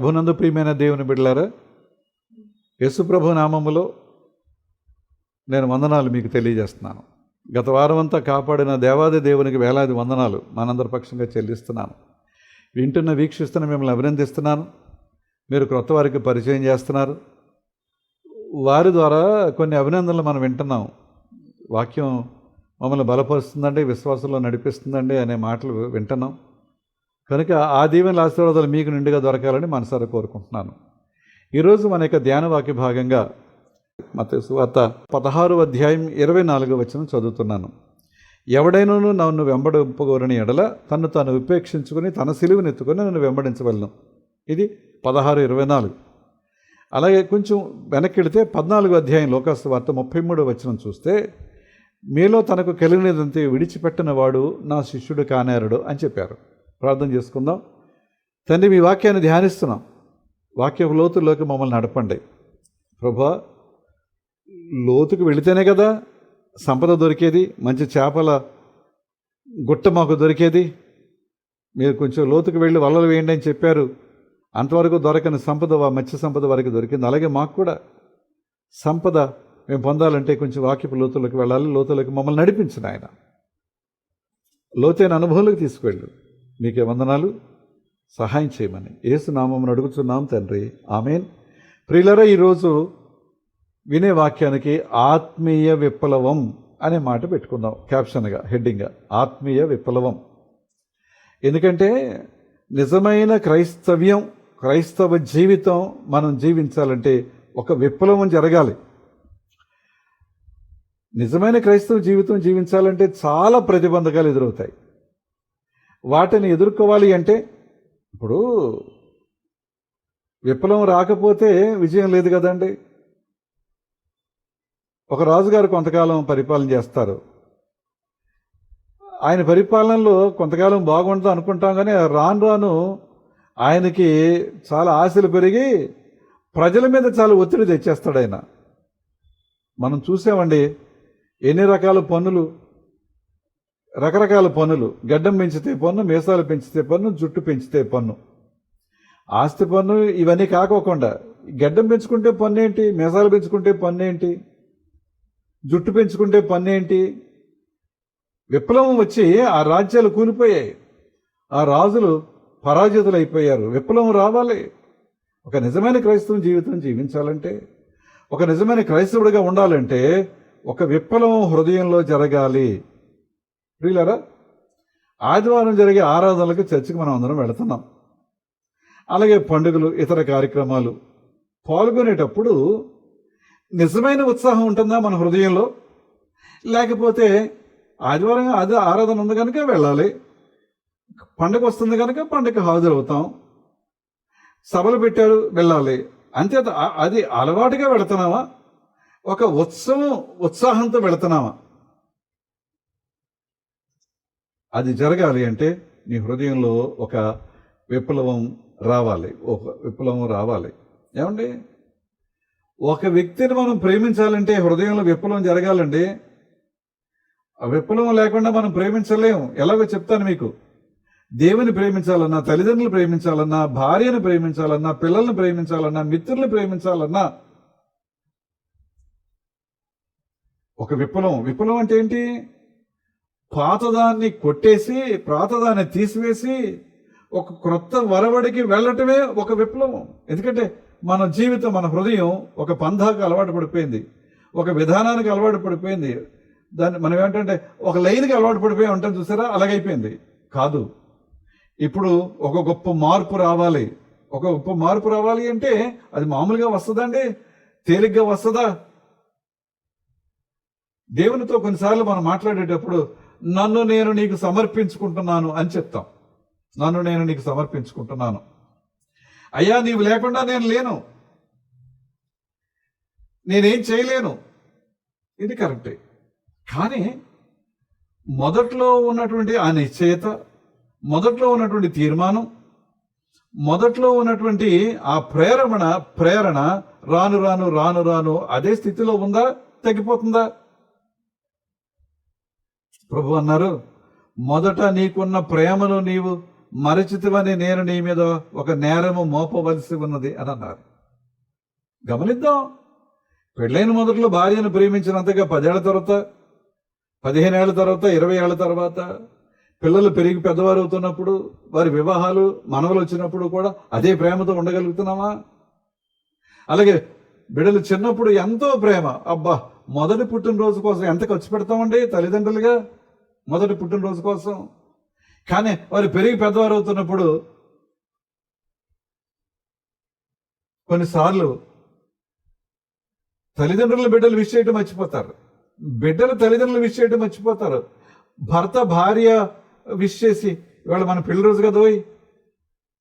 ప్రభునందు ప్రియమైన దేవుని బిడ్డలారా యశుప్రభు నామములో నేను వందనాలు మీకు తెలియజేస్తున్నాను. గత వారం అంతా కాపాడిన దేవాది దేవునికి వేలాది వందనాలు మనందరి పక్షంగా చెల్లిస్తున్నాను. వింటున్న వీక్షిస్తున్న మిమ్మల్ని అభినందిస్తున్నాను. మీరు క్రొత్త వారికి పరిచయం చేస్తున్నారు. వారి ద్వారా కొన్ని అభినందనలు మనం వింటున్నాం. వాక్యం మమ్మల్ని బలపరుస్తుందండి విశ్వాసంలో నడిపిస్తుందండి అనే మాటలు వింటున్నాం. కనుక ఆ దీవెనల ఆశీర్వాదాలు మీకు నిండుగా దొరకాలని మనసారా కోరుకుంటున్నాను. ఈరోజు మన యొక్క ధ్యాన వాక్య భాగంగా మత సువార్త పదహారు అధ్యాయం ఇరవై నాలుగు వచ్చిన చదువుతున్నాను. ఎవడైనాను నన్ను వెంబడింపగోరని ఎడల తను తాను ఉపేక్షించుకుని తన సిలువనెత్తుకొని నన్ను వెంబడించవలను. ఇది పదహారు ఇరవై నాలుగు. అలాగే కొంచెం వెనక్కిడితే పద్నాలుగు అధ్యాయం లోకాస్తు వార్త ముప్పై మూడు వచ్చిన చూస్తే మీలో తనకు కలిగినదంతే విడిచిపెట్టిన వాడు నా శిష్యుడు కానేరడు అని చెప్పారు. ప్రార్థన చేసుకుందాం. తండ్రి మీ వాక్యాన్ని ధ్యానిస్తున్నాం. వాక్య లోతుల్లోకి మమ్మల్ని నడపండి. ప్రభా లోతుకు వెళితేనే కదా సంపద దొరికేది మంచి చేపల గుట్ట మాకు దొరికేది. మీరు కొంచెం లోతుకు వెళ్ళి వలలు వేయండి అని చెప్పారు. అంతవరకు దొరకని సంపద మత్స్య సంపద వరకు దొరికింది. అలాగే మాకు కూడా సంపద మేము పొందాలంటే కొంచెం వాక్యపు లోతులకు వెళ్ళాలి. లోతులకు మమ్మల్ని నడిపించిన ఆయన లోతైన అనుభవంలోకి తీసుకువెళ్ళు. మీకే వందనాలు. సహాయం చేయమని. ఏసు నామం అడుగుతున్నాం తండ్రి. ఆమెన్. ప్రియులరా ఈరోజు వినే వాక్యానికి ఆత్మీయ విప్లవం అనే మాట పెట్టుకుందాం. క్యాప్షన్గా హెడ్డింగ్గా. ఆత్మీయ విప్లవం. ఎందుకంటే నిజమైన క్రైస్తవ్యం క్రైస్తవ జీవితం మనం జీవించాలంటే ఒక విప్లవం జరగాలి. నిజమైన క్రైస్తవ జీవితం జీవించాలంటే చాలా ప్రతిబంధకాలు ఎదురవుతాయి. వాటిని ఎదుర్కోవాలి అంటే ఇప్పుడు విప్లవం రాకపోతే విజయం లేదు కదండి. ఒక రాజుగారు కొంతకాలం పరిపాలన చేస్తారు. ఆయన పరిపాలనలో కొంతకాలం బాగుంటుంది అనుకుంటాం కానీ రాను రాను ఆయనకి చాలా ఆశలు పెరిగి ప్రజల మీద చాలా ఒత్తిడి తెచ్చేస్తాడు ఆయన. మనం చూసామండి ఎన్ని రకాల పన్నులు రకరకాల పన్నులు. గడ్డం పెంచితే పన్ను మీసాలు పెంచితే పన్ను జుట్టు పెంచితే పన్ను. ఆస్తి పన్ను ఇవన్నీ కాకోకుండా గడ్డం పెంచుకుంటే పన్ను ఏంటి మీసాలు పెంచుకుంటే పన్ను ఏంటి జుట్టు పెంచుకుంటే పన్ను ఏంటి విప్లవం వచ్చి ఆ రాజ్యాలు కూలిపోయాయి. ఆ రాజులు పరాజితులైపోయారు. విప్లవం రావాలి. ఒక నిజమైన క్రైస్తవ జీవితం జీవించాలంటే ఒక నిజమైన క్రైస్తవుడిగా ఉండాలంటే ఒక విప్లవం హృదయంలో జరగాలి. ప్రియులరా ఆదివారం జరిగే ఆరాధనలకు చర్చికి మనం అందరం వెళుతున్నాం. అలాగే పండుగలు ఇతర కార్యక్రమాలు పాల్గొనేటప్పుడు నిజమైన ఉత్సాహం ఉంటుందా మన హృదయంలో? లేకపోతే ఆదివారం అది ఆరాధన ఉంది కనుక వెళ్ళాలి. పండగ వస్తుంది కనుక పండగ హాజరవుతాం. సభలు పెట్టారు వెళ్ళాలి. అంతే అది అలవాటుగా వెళుతున్నావా ఒక ఉత్సవం ఉత్సాహంతో వెళుతున్నావా అది జరగాలి అంటే నీ హృదయంలో ఒక విప్లవం రావాలి. ఒక విప్లవం రావాలి. ఏమండి? ఒక వ్యక్తిని మనం ప్రేమించాలంటే హృదయంలో విప్లవం జరగాలండి. ఆ విప్లవం లేకుండా మనం ప్రేమించలేము. ఎలాగో చెప్తాను మీకు. దేవుని ప్రేమించాలన్నా తల్లిదండ్రులు ప్రేమించాలన్నా భార్యను ప్రేమించాలన్నా పిల్లల్ని ప్రేమించాలన్నా మిత్రుల్ని ప్రేమించాలన్నా ఒక విప్లవం. విప్లవం అంటే ఏంటి? పాతదాన్ని కొట్టేసి పాతదాన్ని తీసివేసి ఒక క్రొత్త వరవడికి వెళ్ళటమే ఒక విప్లవం. ఎందుకంటే మన జీవితం మన హృదయం ఒక పంధాకు అలవాటు పడిపోయింది. ఒక విధానానికి అలవాటు పడిపోయింది. దాన్ని మనం ఏంటంటే ఒక లైన్కి అలవాటు పడిపోయి ఉంటాం చూసారా? అలాగైపోయింది. కాదు. ఇప్పుడు ఒక గొప్ప మార్పు రావాలి. ఒక గొప్ప మార్పు రావాలి అంటే అది మామూలుగా వస్తుందండి తేలిగ్గా వస్తుందా? దేవునితో కొన్నిసార్లు మనం మాట్లాడేటప్పుడు నన్ను నేను నీకు సమర్పించుకుంటున్నాను అని చెప్తాం. నన్ను నేను నీకు సమర్పించుకుంటున్నాను. అయ్యా నీవు లేకుండా నేను లేను. నేనేం చేయలేను. ఇది కరెక్టే. కానీ మొదట్లో ఉన్నటువంటి ఆ నిశ్చయత మొదట్లో ఉన్నటువంటి తీర్మానం మొదట్లో ఉన్నటువంటి ఆ ప్రేరణ ప్రేరణ రాను రాను రాను రాను అదే స్థితిలో ఉందా? తగ్గిపోతుందా? ప్రభు అన్నారు మొదట నీకున్న ప్రేమను నీవు మరచితివని నేను నీ మీద ఒక నేరము మోపవలసి ఉన్నది అని అన్నారు. గమనిద్దాం. పెళ్ళైన మొదట్లో భార్యను ప్రేమించినంతగా పదేళ్ళ తర్వాత పదిహేను ఏళ్ళ తర్వాత ఇరవై ఏళ్ళ తర్వాత పిల్లలు పెరిగి పెద్దవారు అవుతున్నప్పుడు వారి వివాహాలు మనవలు వచ్చినప్పుడు కూడా అదే ప్రేమతో ఉండగలుగుతున్నామా? అలాగే బిడ్డలు చిన్నప్పుడు ఎంతో ప్రేమ. అబ్బా మొదటి పుట్టినరోజు కోసం ఎంత ఖర్చు పెడతామండి తల్లిదండ్రులుగా? మొదటి పుట్టినరోజు కోసం. కానీ వారు పెరిగి పెద్దవారు అవుతున్నప్పుడు కొన్నిసార్లు తల్లిదండ్రుల బిడ్డలు విష్ చేయటం మర్చిపోతారు. బిడ్డలు తల్లిదండ్రులు విష్ చేయటం మర్చిపోతారు. భర్త భార్య విష్ చేసి ఇవాళ మన పెళ్ళి రోజు కదా పోయి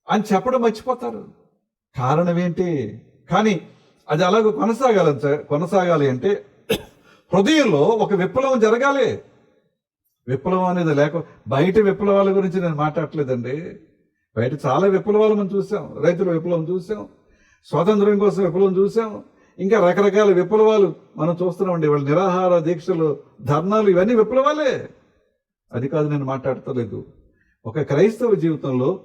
అని చెప్పడం మర్చిపోతారు. కారణం ఏంటి? కానీ అది అలాగ కొనసాగాలి కొనసాగాలి అంటే హృదయంలో ఒక విప్లవం జరగాలి. విప్లవం అనేది లేక బయట విప్లవాల గురించి నేను మాట్లాడట్లేదండి. బయట చాలా విప్లవాలు మనం చూసాం. రైతుల విప్లవం చూసాం. స్వాతంత్రం కోసం విప్లవం చూసాం. ఇంకా రకరకాల విప్లవాలు మనం చూస్తున్నామండి. వాళ్ళ నిరాహార దీక్షలు ధర్నాలు ఇవన్నీ విప్లవాలే. అది కాదు నేను మాట్లాడతలేదు. ఒక క్రైస్తవ జీవితంలో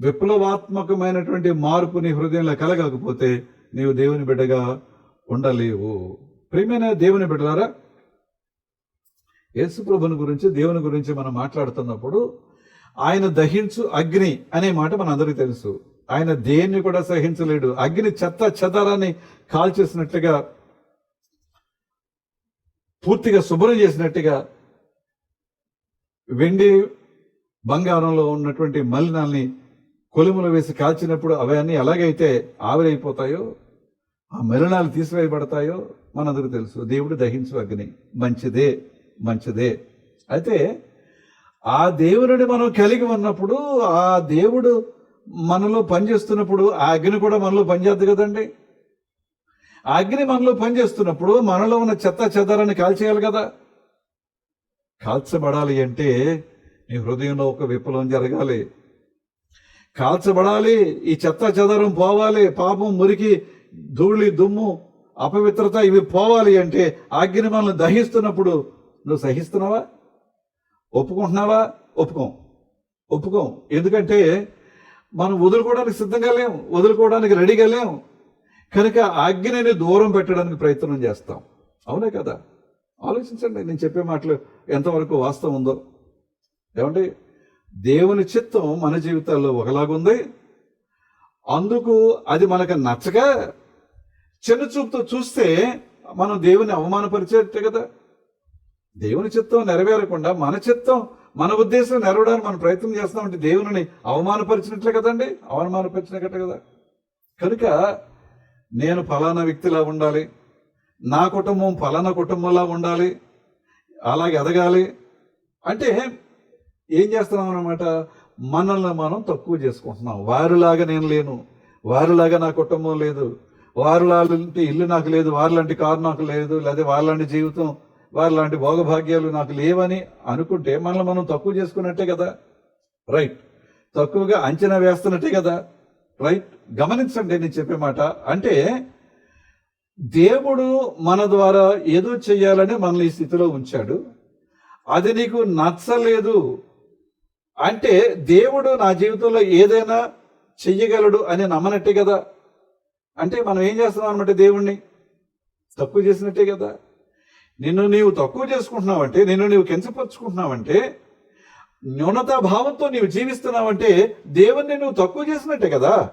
విప్లవాత్మకమైనటువంటి మార్పు నీ హృదయంలో కలగకపోతే నీవు దేవుని బిడ్డగా ఉండలేవు. ప్రియమైన దేవుని బిడ్డలారా యేసు ప్రభుని గురించి దేవుని గురించి మనం మాట్లాడుతున్నప్పుడు ఆయన దహించు అగ్ని అనే మాట మనందరికీ తెలుసు. ఆయన దేన్ని కూడా సహించలేడు. అగ్ని చెత్త చెదరాన్ని కాల్చేసినట్టుగా పూర్తిగా శుభ్రం చేసినట్టుగా వెండి బంగారంలో ఉన్నటువంటి మలినాల్ని కొలుములు వేసి కాల్చినప్పుడు అవన్నీ ఎలాగైతే ఆవిరైపోతాయో ఆ మలినాలు తీసివేయబడతాయో మనందరికీ తెలుసు. దేవుడు దహించు అగ్ని మంచిదే. మంచిదే. అయితే ఆ దేవుడిని మనం కలిగి ఉన్నప్పుడు ఆ దేవుడు మనలో పనిచేస్తున్నప్పుడు ఆ అగ్ని కూడా మనలో పనిచేద్దు కదండి. ఆ అగ్ని మనలో పనిచేస్తున్నప్పుడు మనలో ఉన్న చెత్త చెదారాన్ని కాల్చేయాలి కదా. కాల్చబడాలి అంటే నీ హృదయంలో ఒక విప్లవం జరగాలి. కాల్చబడాలి ఈ చెత్త చెదరం పోవాలి పాపం మురికి ధూళి దుమ్ము అపవిత్రత ఇవి పోవాలి అంటే ఆజ్ఞని మనల్ని దహిస్తున్నప్పుడు నువ్వు సహిస్తున్నావా? ఒప్పుకుంటున్నావా? ఒప్పుకోం. ఒప్పుకోం. ఎందుకంటే మనం వదులుకోవడానికి సిద్ధంగా లేం వదులుకోవడానికి రెడీగా లేం కనుక ఆజ్ఞని దూరం పెట్టడానికి ప్రయత్నం చేస్తాం. అవునే కదా? ఆలోచించండి. నేను చెప్పే మాటలు ఎంతవరకు వాస్తవం ఉందో. ఏమండి? దేవుని చిత్తం మన జీవితాల్లో ఒకలాగుంది. అందుకు అది మనకు నచ్చక చిన్న చూపుతో చూస్తే మనం దేవుని అవమానపరిచేట్టే కదా? దేవుని చిత్తం నెరవేరకుండా మన చిత్తం మన ఉద్దేశం నెరవడానికి మనం ప్రయత్నం చేస్తామంటే దేవుని అవమానపరిచినట్లే కదండి? అవమానపరిచినట్టే కదా? కనుక నేను ఫలానా వ్యక్తిలా ఉండాలి నా కుటుంబం ఫలానా కుటుంబంలా ఉండాలి అలాగే ఎదగాలి. అంటే ఏం చేస్తున్నాం అనమాట మనల్ని మనం తక్కువ చేసుకుంటున్నాం. వారిలాగా నేను లేను వారిలాగా నా కుటుంబం లేదు వారిలాంటి ఇల్లు నాకు లేదు వారిలాంటి కారు నాకు లేదు లేదా వారిలాంటి జీవితం వారిలాంటి భోగభాగ్యాలు నాకు లేవని అనుకుంటే మనల్ని మనం తక్కువ చేసుకున్నట్టే కదా? రైట్ తక్కువగా అంచనా వేస్తున్నట్టే కదా? రైట్ గమనించండి నేను చెప్పే మాట. అంటే దేవుడు మన ద్వారా ఏదో చెయ్యాలని మనల్ని ఈ స్థితిలో ఉంచాడు. అది నీకు నచ్చలేదు. అంటే దేవుడు నా జీవితంలో ఏదైనా చెయ్యగలడు అని నమ్మనట్టే కదా? అంటే మనం ఏం చేస్తున్నాం అనమాట దేవుణ్ణి? తక్కువ చేసినట్టే కదా? నిన్ను నీవు తక్కువ చేసుకుంటున్నావంటే నిన్ను నీవు కించపరుచుకుంటున్నావంటే న్యూనతా భావంతో నీవు జీవిస్తున్నావంటే దేవుణ్ణి నువ్వు తక్కువ చేసినట్టే కదా.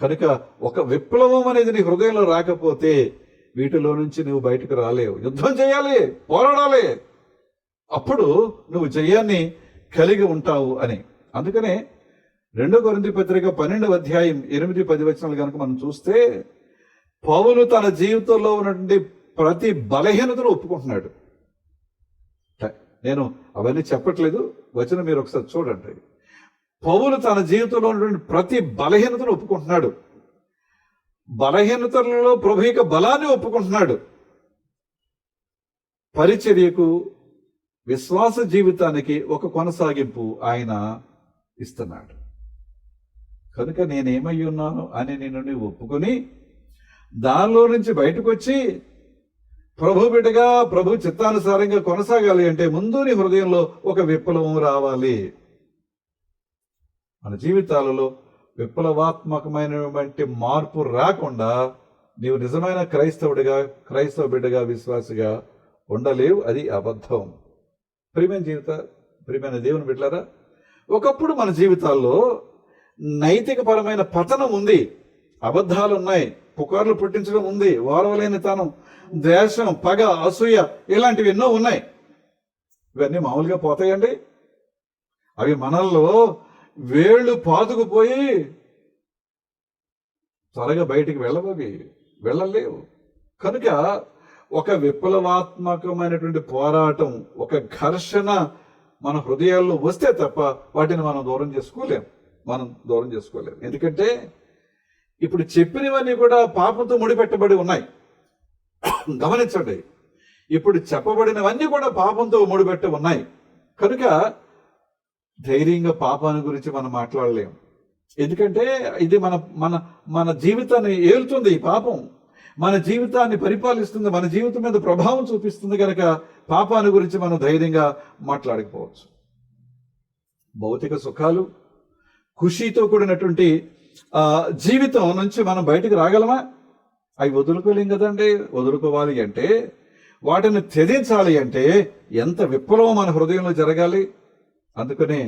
కనుక ఒక విప్లవం అనేది నీ హృదయంలో రాకపోతే వీటిలో నుంచి నువ్వు బయటకు రాలేవు. యుద్ధం చేయాలి పోరాడాలి. అప్పుడు నువ్వు జయాన్ని కలిగి ఉంటావు అని. అందుకనే రెండో కొరింది పత్రిక పన్నెండవ అధ్యాయం ఎనిమిది పది వచనాలు కనుక మనం చూస్తే పౌలు తన జీవితంలో ఉన్నటువంటి ప్రతి బలహీనతను ఒప్పుకుంటున్నాడు. నేను అవన్నీ చెప్పట్లేదు. వచనం మీరు ఒకసారి చూడండి. పౌలు తన జీవితంలో ఉన్నటువంటి ప్రతి బలహీనతను ఒప్పుకుంటున్నాడు. బలహీనతలలో ప్రభు యొక్క బలాన్ని ఒప్పుకుంటున్నాడు. పరిచర్యకు విశ్వాస జీవితానికి ఒక కొనసాగింపు ఆయన ఇస్తున్నాడు. కనుక నేనేమై ఉన్నాను అని నేను ఒప్పుకొని దానిలో నుంచి బయటకు వచ్చి ప్రభు బిడ్డగా ప్రభు చిత్తానుసారంగా కొనసాగాలి అంటే ముందు నీ హృదయంలో ఒక విప్లవం రావాలి. మన జీవితాలలో విప్లవాత్మకమైనటువంటి మార్పు రాకుండా నీవు నిజమైన క్రైస్తవుడిగా క్రైస్తవ బిడ్డగా విశ్వాసిగా ఉండలేవు. అది అబద్ధం. ప్రియమైన జీవిత ప్రియమైన దేవుని బిడ్డారా ఒకప్పుడు మన జీవితాల్లో నైతిక పరమైన పతనం ఉంది. అబద్ధాలు ఉన్నాయి పుకార్లు పుట్టించడం ఉంది. వారవలేని తనం. ద్వేషం పగ అసూయ ఇలాంటివి ఎన్నో ఉన్నాయి. ఇవన్నీ మామూలుగా పోతాయండి. అవి మనల్లో వేళ్ళు పాతుకుపోయి త్వరగా బయటికి వెళ్ళవవి వెళ్ళలేవు. కనుక ఒక విప్లవాత్మకమైనటువంటి పోరాటం ఒక ఘర్షణ మన హృదయాల్లో వస్తే తప్ప వాటిని మనం దూరం చేసుకోలేం. మనం దూరం చేసుకోలేం. ఎందుకంటే ఇప్పుడు చెప్పినవన్నీ కూడా పాపంతో ముడిపెట్టబడి ఉన్నాయి. గమనించండి. ఇప్పుడు చెప్పబడినవన్నీ కూడా పాపంతో ముడిపెట్టి ఉన్నాయి. కనుక ధైర్యంగా పాపాన్ని గురించి మనం మాట్లాడలేం. ఎందుకంటే ఇది మన మన మన జీవితాన్ని ఏలుతుంది ఈ పాపం. మన జీవితాన్ని పరిపాలిస్తుంది మన జీవితం మీద ప్రభావం చూపిస్తుంది కనుక పాపాన్ని గురించి మనం ధైర్యంగా మాట్లాడకపోవచ్చు. భౌతిక సుఖాలు ఖుషీతో కూడినటువంటి జీవితం నుంచి మనం బయటకు రాగలమా? అవి వదులుకోలేం కదండి. వదులుకోవాలి అంటే వాటిని త్యజించాలి అంటే ఎంత విప్లవం మన హృదయంలో జరగాలి. అందుకనే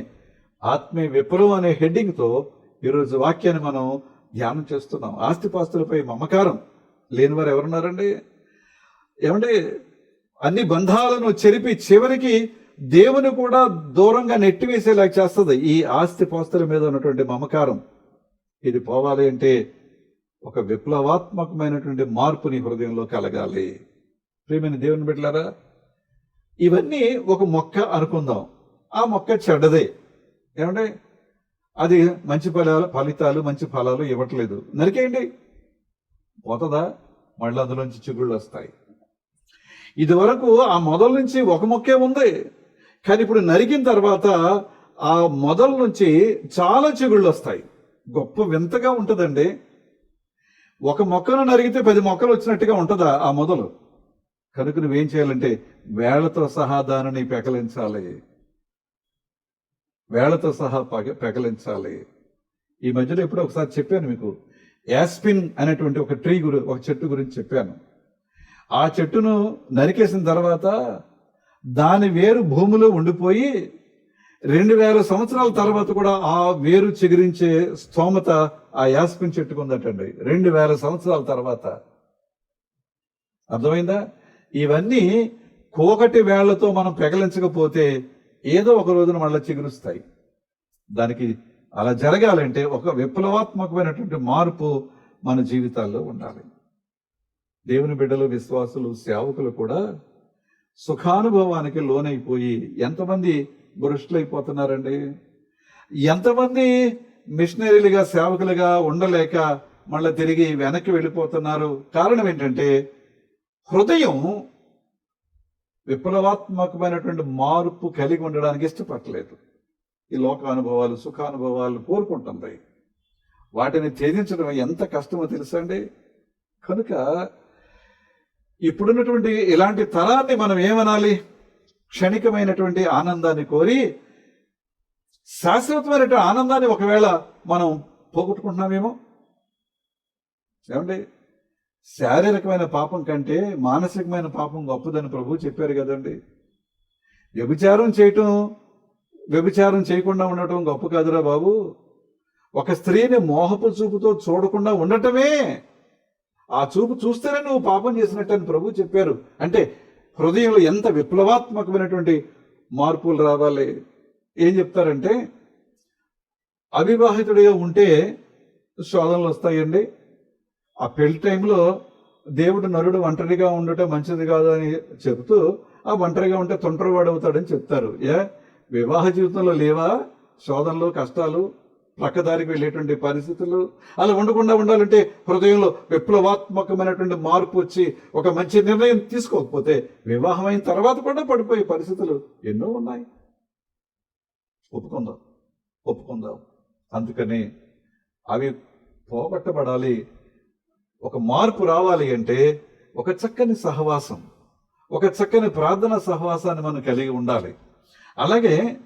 ఆత్మీయ విప్లవం అనే హెడ్డింగ్తో ఈరోజు వాక్యాన్ని మనం ధ్యానం చేస్తున్నాం. ఆస్తిపాస్తులపై మమకారం లేని వారు ఎవరున్నారండి? ఏమంటే అన్ని బంధాలను చెరిపి చివరికి దేవుని కూడా దూరంగా నెట్టివేసేలా చేస్తుంది ఈ ఆస్తి పాస్తుల మీద ఉన్నటువంటి మమకారం. ఇది పోవాలి అంటే ఒక విప్లవాత్మకమైనటువంటి మార్పు నీ హృదయంలో కలగాలి ప్రియమైన దేవుని బిడ్డలారా ఇవన్నీ ఒక మొక్క అనుకుందాం. ఆ మొక్క చెడ్డదే. ఏమంటే అది మంచి ఫలాలు ఫలితాలు మంచి ఫలాలు ఇవ్వట్లేదు. నరికేయండి. పోతుందా? మళ్ళీ అందులోంచి చిగుళ్ళు వస్తాయి. ఇదివరకు ఆ మొదల నుంచి ఒక మొక్కే ఉంది. కానీ ఇప్పుడు నరికిన తర్వాత ఆ మొదల నుంచి చాలా చిగుళ్ళు వస్తాయి. గొప్ప వింతగా ఉంటుందండి. ఒక మొక్కను నరిగితే పది మొక్కలు వచ్చినట్టుగా ఉంటుందా ఆ మొదలు? కనుక నువ్వేం చేయాలంటే వేళ్ళతో సహా దానిని పెకలించాలి. వేళ్ళతో సహా పగ- పెకలించాలి. ఈ మధ్యలో ఎప్పుడో ఒకసారి చెప్పాను మీకు. యాస్పిన్ అనేటువంటి ఒక ట్రీ గురి ఒక చెట్టు గురించి చెప్పాను. ఆ చెట్టును నరికేసిన తర్వాత దాని వేరు భూమిలో ఉండిపోయి రెండు వేల సంవత్సరాల తర్వాత కూడా ఆ వేరు చిగురించే స్తోమత ఆ యాస్పిన్ చెట్టుకు ఉందటండి రెండు వేల సంవత్సరాల తర్వాత. అర్థమైందా? ఇవన్నీ కోకటి వేళ్ళతో మనం పెగలించకపోతే ఏదో ఒక రోజున మళ్ళీ చిగురుస్తాయి. దానికి అలా జరగాలంటే ఒక విప్లవాత్మకమైనటువంటి మార్పు మన జీవితాల్లో ఉండాలి. దేవుని బిడ్డలు విశ్వాసులు సేవకులు కూడా సుఖానుభవానికి లోనైపోయి ఎంతమంది భ్రష్టులైపోతున్నారండి ఎంతమంది మిషనరీలుగా సేవకులుగా ఉండలేక మళ్ళీ తిరిగి వెనక్కి వెళ్ళిపోతున్నారు. కారణం ఏంటంటే హృదయం విప్లవాత్మకమైనటువంటి మార్పు కలిగి ఉండడానికి ఇష్టపడలేదు ఈ లోక అనుభవాలు సుఖానుభవాలు కోరుకుంటుంది. వాటిని త్యజించడం ఎంత కష్టమో తెలుసండి కనుక ఇప్పుడున్నటువంటి ఇలాంటి తరాన్ని మనం ఏమనాలి? క్షణికమైనటువంటి ఆనందాన్ని కోరి శాశ్వతమైనటువంటి ఆనందాన్ని ఒకవేళ మనం పోగొట్టుకుంటున్నామేమో? ఏమండి? శారీరకమైన పాపం కంటే మానసికమైన పాపం గొప్పదని ప్రభు చెప్పారు కదండి. వ్యభిచారం చేయటం వ్యభిచారం చేయకుండా ఉండటం గొప్ప కాదురా బాబు. ఒక స్త్రీని మోహపు చూపుతో చూడకుండా ఉండటమే. ఆ చూపు చూస్తేనే నువ్వు పాపం చేసినట్టు అని ప్రభు చెప్పారు. అంటే హృదయంలో ఎంత విప్లవాత్మకమైనటువంటి మార్పులు రావాలి? ఏం చెప్తారంటే అవివాహితుడిగా ఉంటే శోధనలు వస్తాయండి. ఆ పెళ్ళి టైంలో దేవుడు నరుడు ఒంటరిగా ఉండటం మంచిది కాదు అని చెబుతూ ఆ ఒంటరిగా ఉంటే తొంటరివాడు అవుతాడని చెప్తారు. ఏ? వివాహ జీవితంలో లేవా? శోధనలు కష్టాలు పక్కదారికి వెళ్ళేటువంటి పరిస్థితులు అలా ఉండకుండా ఉండాలంటే హృదయంలో విప్లవాత్మకమైనటువంటి మార్పు వచ్చి ఒక మంచి నిర్ణయం తీసుకోకపోతే వివాహం అయిన తర్వాత కూడా పడిపోయే పరిస్థితులు ఎన్నో ఉన్నాయి. ఒప్పుకుందాం. ఒప్పుకుందాం. అందుకని అవి పోగొట్టబడాలి. ఒక మార్పు రావాలి అంటే ఒక చక్కని సహవాసం ఒక చక్కని ప్రార్థన సహవాసాన్ని మనం కలిగి ఉండాలి. అలాగే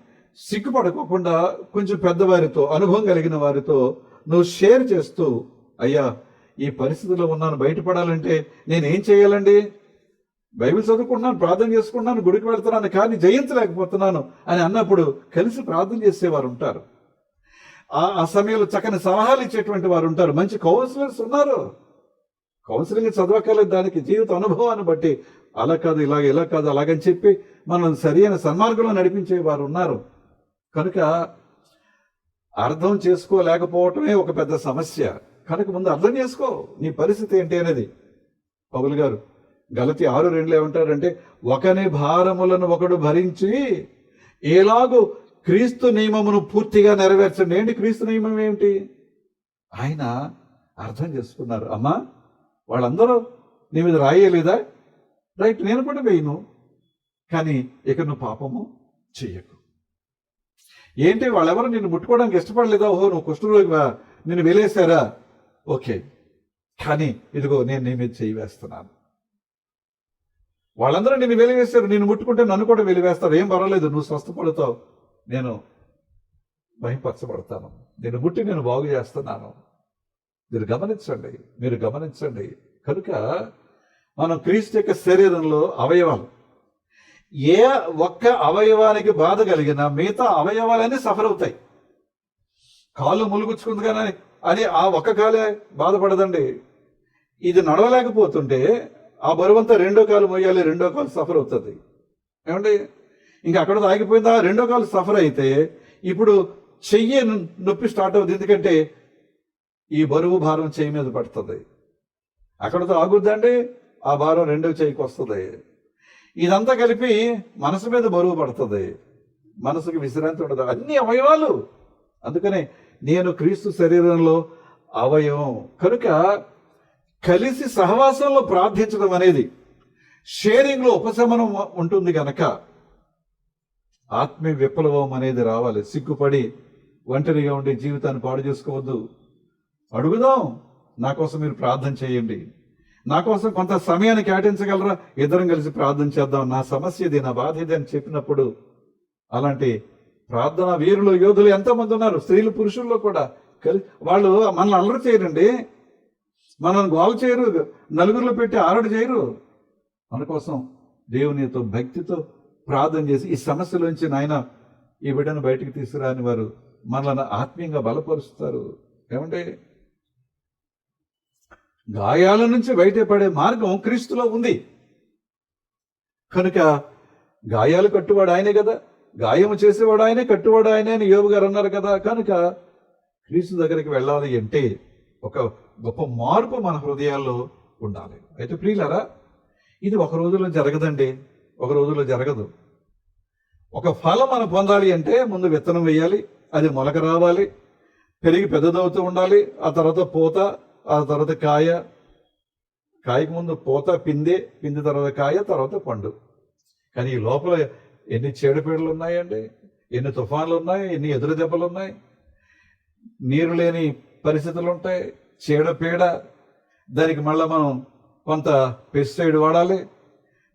సిగ్గుపడకోకుండా కొంచెం పెద్దవారితో అనుభవం కలిగిన వారితో నువ్వు షేర్ చేస్తూ అయ్యా ఈ పరిస్థితిలో ఉన్నాను బయటపడాలంటే నేను ఏం చేయాలండి? బైబిల్ చదువుకుంటున్నాను ప్రార్థన చేసుకుంటున్నాను గుడికి వెళ్తున్నాను కానీ జయించలేకపోతున్నాను అని అన్నప్పుడు కలిసి ప్రార్థన చేసేవారు ఉంటారు. ఆ సమయంలో చక్కని సలహాలు ఇచ్చేటువంటి వారు ఉంటారు. మంచి కౌన్సిలర్స్ ఉన్నారు. కౌన్సిలింగ్ చదవకలేదు దానికి జీవిత అనుభవాన్ని బట్టి. అలా కాదు ఇలాగ ఇలా కాదు అలాగని చెప్పి మనం సరైన సన్మార్గంలో నడిపించే వారు ఉన్నారు. కనుక అర్థం చేసుకోలేకపోవటమే ఒక పెద్ద సమస్య. కనుక ముందు అర్థం చేసుకో నీ పరిస్థితి ఏంటి అనేది. పౌలు గారు గలతి ఆరు రెండులో ఏమంటారంటే ఒకని భారములను ఒకడు భరించి ఎలాగూ క్రీస్తు నియమమును పూర్తిగా నెరవేర్చండి. ఏంటి క్రీస్తు నియమం ఏమిటి? ఆయన అర్థం చేసుకున్నారు. అమ్మా వాళ్ళందరూ నీ మీద రాయలేదా రైట్ నేను కూడా వేయను. కానీ ఇక నువ్వు పాపము చెయ్యకు ఏంటి వాళ్ళెవరు నిన్ను ముట్టుకోవడానికి ఇష్టపడలేదా? ఓహో నువ్వు కుష్ఠరోగివా నిన్ను వెలేశారా ఓకే. కానీ ఇదిగో నేను నీ మీద చేయి వేస్తున్నాను. వాళ్ళందరూ నిన్ను వెలివేశారు నిన్ను ముట్టుకుంటే నన్ను కూడా వెలివేస్తారు. ఏం పర్వాలేదు నువ్వు స్వస్థపడతావు. నేను భయపరచబడతాను. నేను ముట్టి నేను బాగు చేస్తున్నాను. మీరు గమనించండి మీరు గమనించండి. కనుక మనం క్రీస్తు యొక్క శరీరంలో అవయవాలు ఏ ఒక్క అవయవానికి బాధ కలిగినా మిగతా అవయవాలన్నీ సఫర్ అవుతాయి. కాళ్ళు ములుగుచ్చుకుంది కానీ అని ఆ ఒక్క కాలే బాధపడదండి. ఇది నడవలేకపోతుంటే ఆ బరువంతా రెండో కాలు మోయాలి రెండో కాలు సఫర్ అవుతుంది. ఏమండి? ఇంకా అక్కడ ఆగిపోయిందా? రెండో కాలు సఫర్ అయితే ఇప్పుడు చెయ్యి నొప్పి స్టార్ట్ అవుతుంది ఎందుకంటే ఈ బరువు భారం చెయ్యి మీద పడుతుంది. అక్కడతో ఆగుద్దండి ఆ భారం రెండో చెయ్యికి వస్తుంది ఇదంతా కలిపి మనసు మీద బరువు పడుతుంది. మనసుకి విశ్రాంతి ఉండదు. అన్ని అవయవాలు. అందుకనే నేను క్రీస్తు శరీరంలో అవయవం. కనుక కలిసి సహవాసంలో ప్రార్థించడం అనేది షేరింగ్లో ఉపశమనం ఉంటుంది కనుక ఆత్మీయ విప్లవం అనేది రావాలి. సిగ్గుపడి ఒంటరిగా ఉండి జీవితాన్ని పాడు చేసుకోవద్దు. అడుగుదాం నా కోసం మీరు ప్రార్థన చేయండి. నా కోసం కొంత సమయాన్ని కేటాయించగలరా? ఇద్దరం కలిసి ప్రార్థన చేద్దాం. నా సమస్య ఇది నా బాధ ఇది అని చెప్పినప్పుడు అలాంటి ప్రార్థన వీరులు యోధులు ఎంతోమంది ఉన్నారు. స్త్రీలు పురుషుల్లో కూడా. కలి వాళ్ళు మనల్ని అల్లరి చేయరండి. మనల్ని గోల చేయరు. నలుగురిలో పెట్టి ఆరడు చేయరు. మన కోసం దేవునితో భక్తితో ప్రార్థన చేసి ఈ సమస్యలోంచి నాయన ఈ బిడ్డను బయటికి తీసుకురాని వారు మనల్ని ఆత్మీయంగా బలపరుస్తారు. ఏమంటే గాయాల నుంచి బయటపడే మార్గం క్రీస్తులో ఉంది. కనుక గాయాలు కట్టువాడు ఆయనే కదా. గాయము చేసేవాడు ఆయనే కట్టువాడు ఆయనే అని యోగు గారు అన్నారు కదా. కనుక క్రీస్తు దగ్గరికి వెళ్ళాలి అంటే ఒక గొప్ప మార్పు మన హృదయాల్లో ఉండాలి. అయితే ప్రియులరా ఇది ఒక రోజులో జరగదండి. ఒక రోజులో జరగదు. ఒక ఫలం మనం పొందాలి అంటే ముందు విత్తనం వేయాలి అది మొలక రావాలి పెరిగి పెద్దదవుతూ ఉండాలి ఆ తర్వాత పూత ఆ తర్వాత కాయ కాయకు ముందు పూత పిందె పిండి తర్వాత కాయ తర్వాత పండు. కానీ ఈ లోపల ఎన్ని చీడపీడలు ఉన్నాయండి ఎన్ని తుఫాన్లు ఉన్నాయి ఎన్ని ఎదురు దెబ్బలు ఉన్నాయి నీరు లేని పరిస్థితులు ఉంటాయి చీడపీడ దానికి మళ్ళీ మనం కొంత పెస్టిసైడ్ వాడాలి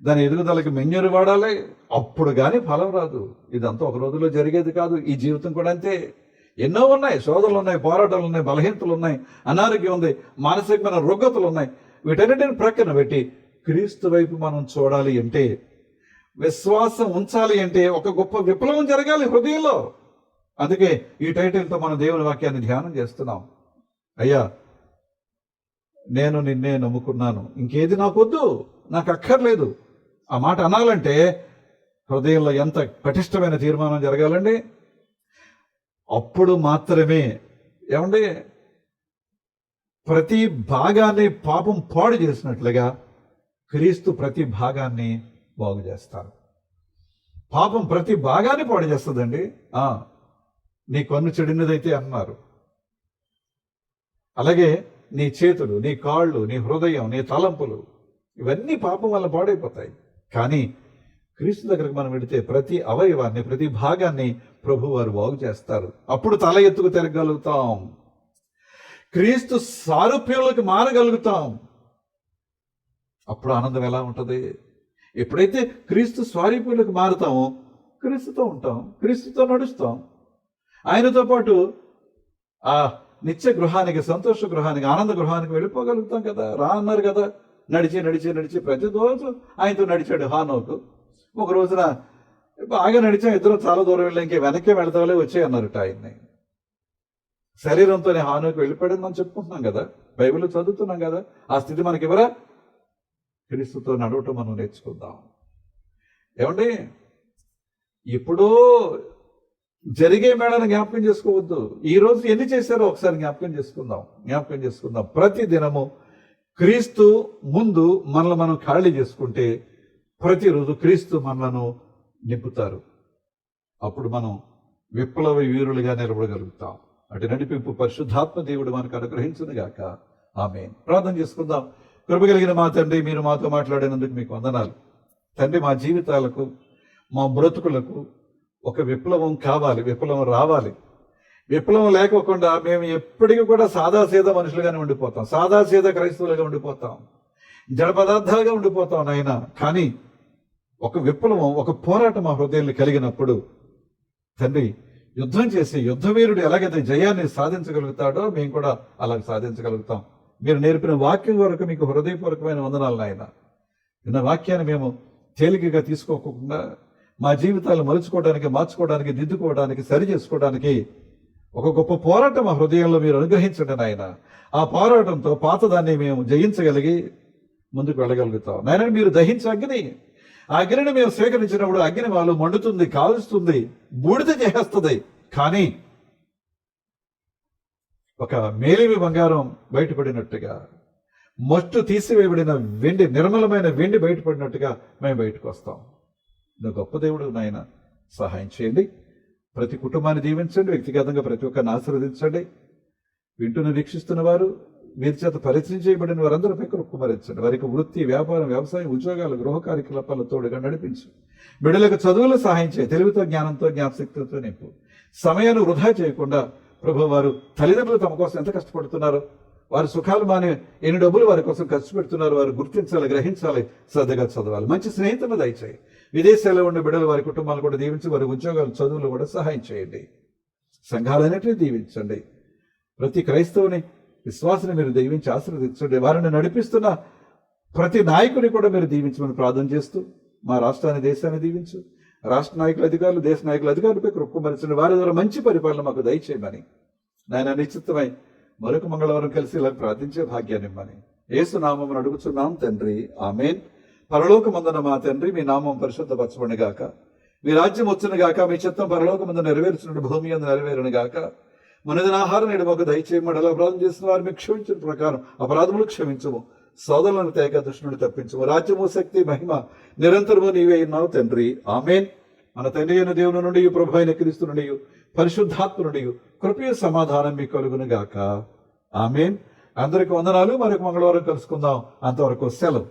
దాని ఎదుగుదలకి మెన్యూర్ వాడాలి అప్పుడు కానీ ఫలం రాదు. ఇదంతా ఒక రోజులో జరిగేది కాదు. ఈ జీవితం కూడా అంతే. ఎన్నో ఉన్నాయి. శోధనలు ఉన్నాయి పోరాటాలు ఉన్నాయి బలహీనతలు ఉన్నాయి అనారోగ్యం ఉంది మానసికమైన రుగ్గతులు ఉన్నాయి వీటన్నిటిని ప్రక్కన పెట్టి క్రీస్తు వైపు మనం చూడాలి అంటే విశ్వాసం ఉంచాలి అంటే ఒక గొప్ప విప్లవం జరగాలి హృదయంలో. అందుకే ఈ టైటిల్తో మనం దేవుని వాక్యాన్ని ధ్యానం చేస్తున్నాం. అయ్యా నేను నిన్నే నమ్ముకున్నాను. ఇంకేది నాకొద్దు నాకు అక్కర్లేదు ఆ మాట అనాలంటే హృదయంలో ఎంత పటిష్టమైన తీర్మానం జరగాలండి? అప్పుడు మాత్రమే ఏమంటే ప్రతి భాగాన్ని పాపం పాడు చేసినట్లుగా క్రీస్తు ప్రతి భాగాన్ని బాగు చేస్తారు పాపం ప్రతి భాగాన్ని పాడు చేస్తుందండి. నీ కన్ను చెడినదైతే అన్నారు. అలాగే నీ చేతులు నీ కాళ్ళు నీ హృదయం నీ తలంపులు ఇవన్నీ పాపం వల్ల పాడైపోతాయి. కానీ క్రీస్తు దగ్గరకు మనం వెళితే ప్రతి అవయవాన్ని ప్రతి భాగాన్ని ప్రభు వారు బాగు చేస్తారు. అప్పుడు తల ఎత్తుకు తిరగలుగుతాం. క్రీస్తు సారూప్యంలోకి మారగలుగుతాం. అప్పుడు ఆనందం ఎలా ఉంటుంది? ఎప్పుడైతే క్రీస్తు స్వారూప్యులకు మారుతామో క్రీస్తుతో ఉంటాం క్రీస్తుతో నడుస్తాం. ఆయనతో పాటు ఆ నిత్య గృహానికి సంతోష గృహానికి ఆనంద గృహానికి వెళ్ళిపోగలుగుతాం కదా. రా అన్నారు కదా. నడిచి నడిచి నడిచి ప్రతిరోజు ఆయనతో నడిచాడు హానోకు. ఒక రోజున బాగా నడిచాం ఇద్దరు చాలా దూరం వెళ్ళి ఇంకే వెనక్కి వెళ్తాలే వచ్చే అన్నారట ఆయన్ని శరీరంతోనే హానుకి వెళ్ళిపోయాడని మనం చెప్పుకుంటున్నాం కదా బైబిల్ చదువుతున్నాం కదా ఆ స్థితి మనకి ఎవరా? క్రీస్తుతో నడవటం మనం నేర్చుకుందాం. ఏమండి? ఎప్పుడో జరిగే మేడను జ్ఞాపకం చేసుకోవద్దు. ఈ రోజు ఎన్ని చేశారో ఒకసారి జ్ఞాపకం చేసుకుందాం జ్ఞాపకం చేసుకుందాం. ప్రతి దినము క్రీస్తు ముందు మనల్ని మనం ఖాళీ చేసుకుంటే ప్రతిరోజు క్రీస్తు మనలను నింపుతారు. అప్పుడు మనం విప్లవ వీరులుగా నిలబడగలుగుతాం. అటు నడిపింపు పరిశుద్ధాత్మ దేవుడు మనకు అనుగ్రహించును గాక. ఆమె ప్రార్థన చేసుకుందాం. కృపగలిగిన మా తండ్రి మీరు మాతో మాట్లాడినందుకు మీకు వందనాలు. తండ్రి మా జీవితాలకు మా బ్రతుకులకు ఒక విప్లవం కావాలి విప్లవం రావాలి. విప్లవం లేకోకుండా మేము ఎప్పటికీ కూడా సాదాసీద మనుషులుగానే ఉండిపోతాం. సాదాసీద క్రైస్తవులుగా ఉండిపోతాం. జడ పదార్థాలుగా ఉండిపోతాం నాయన. కానీ ఒక విప్లవం ఒక పోరాటం ఆ హృదయంలో కలిగినప్పుడు తండ్రి యుద్ధం చేసి యుద్ధవీరుడు ఎలాగైతే జయాన్ని సాధించగలుగుతాడో మేము కూడా అలా సాధించగలుగుతాం. మీరు నేర్పిన వాక్యం వరకు మీకు హృదయపూర్వకమైన వందనాలు నాయన. విన్న వాక్యాన్ని మేము తేలికగా తీసుకోకుండా మా జీవితాలు మలుచుకోవడానికి మార్చుకోవడానికి దిద్దుకోవడానికి సరి చేసుకోవడానికి ఒక గొప్ప పోరాటం ఆ హృదయంలో మీరు అనుగ్రహించండి నాయన. ఆ పోరాటంతో పాతదాన్ని మేము జయించగలిగి ముందుకు వెళ్ళగలుగుతాం నాయన మీరు దహించే అగ్ని. ఆ అగ్నిని మేము స్వీకరించినప్పుడు అగ్ని వాళ్ళు మండుతుంది కాలుస్తుంది బూడిద చేస్తుంది కానీ ఒక మేలిమి బంగారం బయటపడినట్టుగా మట్టు తీసివేయబడిన వెండి నిర్మలమైన వెండి బయటపడినట్టుగా మేము బయటకు వస్తాం. నువ్వు గొప్ప దేవుడు నాయన. సహాయం చేయండి. ప్రతి కుటుంబాన్ని దీవించండి. వ్యక్తిగతంగా ప్రతి ఒక్కరిని ఆశీర్వదించండి. వింటున్న వీక్షిస్తున్న వారు వీరి చేత పరిచయం చేయబడిన వారందరిపై కుమరించండి వారికి వృత్తి వ్యాపారం వ్యవసాయం ఉద్యోగాలు గృహ కార్యకలాపాలు తోడుగా నడిపించు. బిడ్డలకు చదువులు సహాయం చేయి. తెలివితో జ్ఞానంతో జ్ఞాపశక్తితో నింపు. సమయాన్ని వృధా చేయకుండా ప్రభు వారు తల్లిదండ్రులు తమ కోసం ఎంత కష్టపడుతున్నారు వారి సుఖాలు మాని ఎన్ని డబ్బులు వారి కోసం ఖర్చు పెడుతున్నారు వారు గుర్తించాలి గ్రహించాలి శ్రద్ధగా చదవాలి. మంచి స్నేహితులు దయచేయి. విదేశాల్లో ఉండే బిడ్డలు వారి కుటుంబాలు కూడా దీవించి వారి ఉద్యోగాలు చదువులు కూడా సహాయం చేయండి. సంఘాలన్నిటినీ దీవించండి. ప్రతి క్రైస్తవుని విశ్వాసాన్ని మీరు దీవించి ఆశీర్వదించండి వారిని నడిపిస్తున్న ప్రతి నాయకుని కూడా మీరు దీవించమని ప్రార్థన చేస్తూ మా రాష్ట్రాన్ని దేశాన్ని దీవించు. రాష్ట్ర నాయకుల అధికారులు దేశ నాయకుల అధికారులపై కృపమరించండి వారి ద్వారా మంచి పరిపాలన మాకు దయచేయమని. నాయన నిశ్చితమై మరొక మంగళవారం కలిసి ఇలా ప్రార్థించే భాగ్యాన్ని ఇమ్మని. ఏసు నామమును అడుగుచున్నాం తండ్రి. ఆమెన్. పరలోకమందున మా తండ్రి మీ నామం పరిశుద్ధపరచబడి గాక మీ రాజ్యం వచ్చిన గాక మీ చిత్తం పరలోకమందు నెరవేర్చున్న భూమి అందు నెరవేరును గాక మనదిన ఆహారం నేడు మాకు దయచేయమని అలా అపరాధం చేసిన వారిని క్షమించిన ప్రకారం అపరాధములు క్షమించము. సోదరులను తేక దుష్టుని తప్పించము. రాజ్యము శక్తి మహిమ నిరంతరము నీవే ఉన్నావు తండ్రి. ఆమెన్. మన తండ్రి అయిన దేవుని నుండి ప్రభు అయిన క్రీస్తు నుండి పరిశుద్ధాత్మ నుండి కృపయ సమాధానం మీకు కలుగును గాక. ఆమెన్. అందరికి వందనాలు. మరొక మంగళవారం కలుసుకుందాం. అంతవరకు సెలవు.